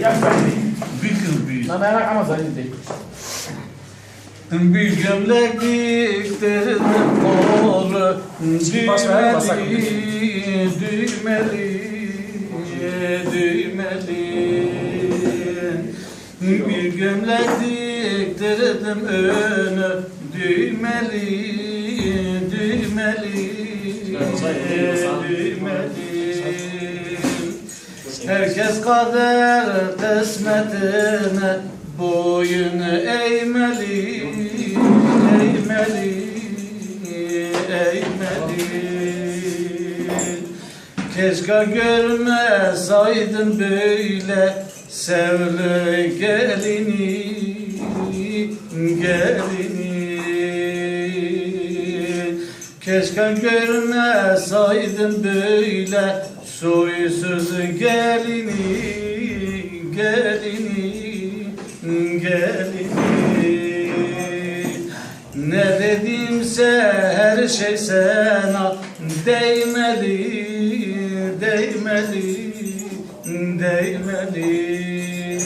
Yang tadi. Bükür büyük. Nama anak ama saya ini. Bir gömlek diktirdim kolu Bas ver, bas ver. Düğmeli, düğmeli, düğmeli. Bir gömlek diktirdim önü Düğmeli, düğmeli, düğmeli Herkes kader kısmetine boyun eğmeli, eğmeli, eğmeli. Keşke görmeseydim böyle sevli gelini, gelini. Keşke görmeseydim böyle soysuz gelini, gelini, gelini. Ne dedimse her şey sana değmeli, değmeli, değmeli.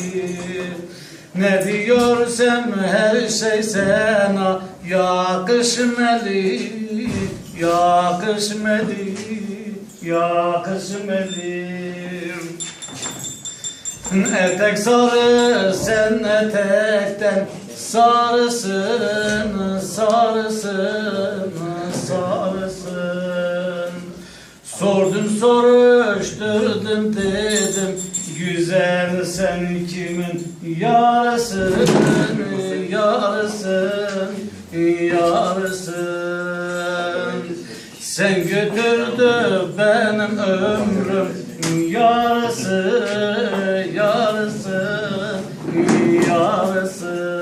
Ne diyorsam her şey sana yakışmalı, yakışmalı, yakışmalı. Etek sarı sen etekten sarısın, sarısın, sarısın. Sordum soruşturdum dedim Güzel sen kimin yarısın Yarısın Yarısın Sen götürdü benim ömrüm Yarısı Yarısı Yarısı